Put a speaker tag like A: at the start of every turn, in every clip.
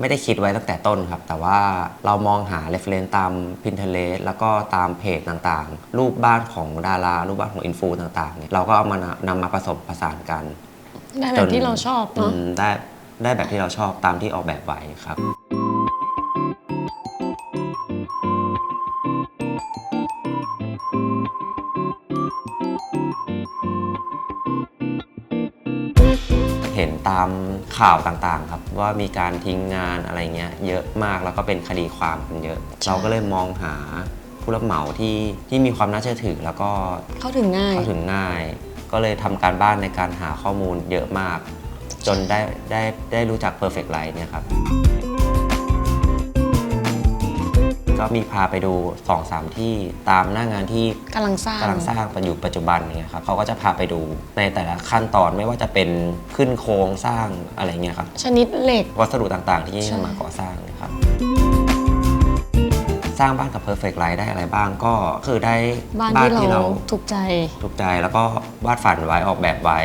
A: ไม่ได้คิดไว้ตั้งแต่ต้นครับ แต่ว่าเรามองหา reference ตาม Pinterest แล้วก็ตามเพจต่างๆ รูปบ้านของดารา รูปบ้านของอินฟูต่างๆเนี่ยเราก็เอามานำมาผสมผสานกัน
B: ได้แบบที่เราชอบ
A: อื
B: เนาะ
A: มได้ได้แบบที่เราชอบตามที่ออกแบบไว้ครับ ห็นตามข่าวต่างๆครับว่ามีการทิ้งงานอะไรเงี้ยเยอะมากแล้วก็เป็นคดีความกันเยอะ เราก็เลยมองหาผู้รับเหมาที่ที่มีความน่าเชื่อถือแล้วก็
B: เข้าถึงง่าย
A: เข้าถึงง่าย ก็เลยทำการบ้านในการหาข้อมูลเยอะมาก จนได้ได้ได้รู้จัก Perfect Light เนี่ยครับ ก็มีพาไปดู2-3ที่ตามหน้างานที่
B: กำลังสร้าง
A: กำลังสร้างอยู่ปัจจุบันเนี่ยครับเขาก็จะพาไปดูในแต่ละขั้นตอนไม่ว่าจะเป็นขึ้นโครงสร้างอะไรเงี้ยครับ
B: ชนิดเหล็ก
A: วัสดุต่างๆ ที่
B: ใช่
A: นำมาก่อสร้างเนะครับ สร้างบ้านกับ Perfect Light ได้อะไรบ้างก็คือได้
B: บ้านที่เราถูกใจ
A: ถูกใจแล้วก็วาดฝันไว้ออกแบบไว้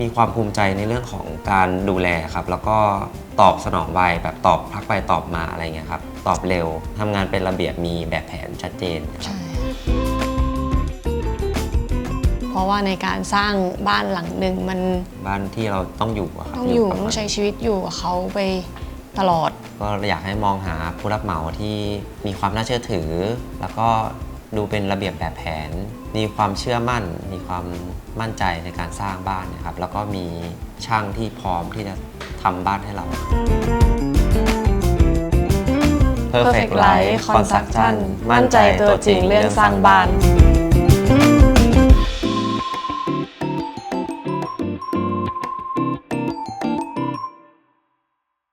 A: มีความภูมิใจในเรื่องของการดูแลครับ แล้วก็ตอบสนองไวแบบตอบพักไปตอบมาอะไรเงี้ยครับ ตอบเร็วทำงานเป็นระเบียบมีแบบแผนชัดเจนครับ
B: ใช่ เพราะว่าในการสร้างบ้านหลังหนึ่งมัน
A: บ้านที่เราต้องอยู่ะครับ
B: ต้องอยู่
A: กับ
B: ต้อ
A: มั
B: ง
A: น
B: ใช้ชีวิตอยู่กับเขาไปตลอด
A: ก็อยากให้มองหาผู้รับเหมาที่มีความน่าเชื่อถือ แล้วก็ ดูเป็นระเบียบแบบแผน มีความเชื่อมั่น มีความมั่นใจในการสร้างบ้านนะครับ แล้วก็มีช่างที่พร้อมที่จะทำบ้านให้เรา
B: Perfect Life Construction มั่นใจตัวจริงเรื่องสร้างบ้าน